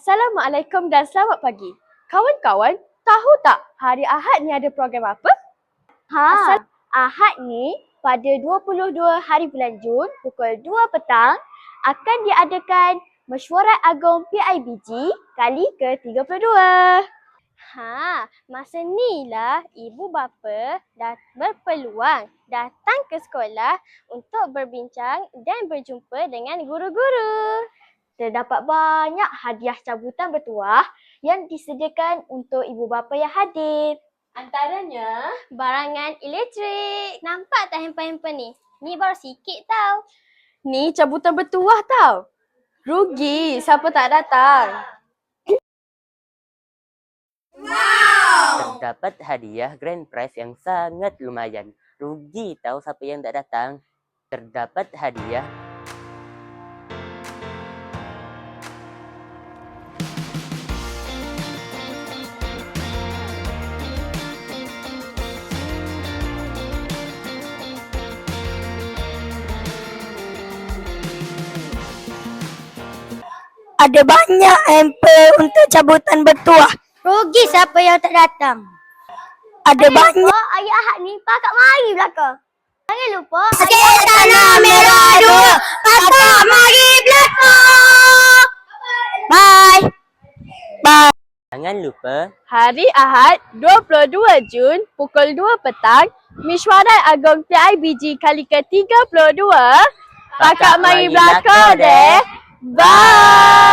Assalamualaikum dan selamat pagi. Kawan-kawan, tahu tak hari Ahad ni ada program apa? Ha, Ahad ni pada 22 hari bulan Jun pukul 2 petang akan diadakan mesyuarat agung PIBG kali ke-32. Ha, masa ni lah ibu bapa dah berpeluang datang ke sekolah untuk berbincang dan berjumpa dengan guru-guru. Terdapat banyak hadiah cabutan bertuah yang disediakan untuk ibu bapa yang hadir. Antaranya, Barangan elektrik. Nampak tak handphone-handphone ni? Ni baru sikit tau. ni cabutan bertuah tau. Rugi siapa tak datang. Terdapat hadiah grand prize yang sangat lumayan. Rugi tahu siapa yang tak datang. Terdapat hadiah Ada banyak hamper untuk cabutan bertuah. Rugi siapa yang tak datang. Ada banyak. Oh, ayah Ahad ni pakak mari belakang. Jangan lupa. Sikit tanah merah dua. Pakak mari belakang. Bye. Bye. Jangan lupa Hari Ahad 22 Jun pukul 2 petang, Mesyuarat Agung PIBG kali ke-32. Pakak mari belakang deh. Bye.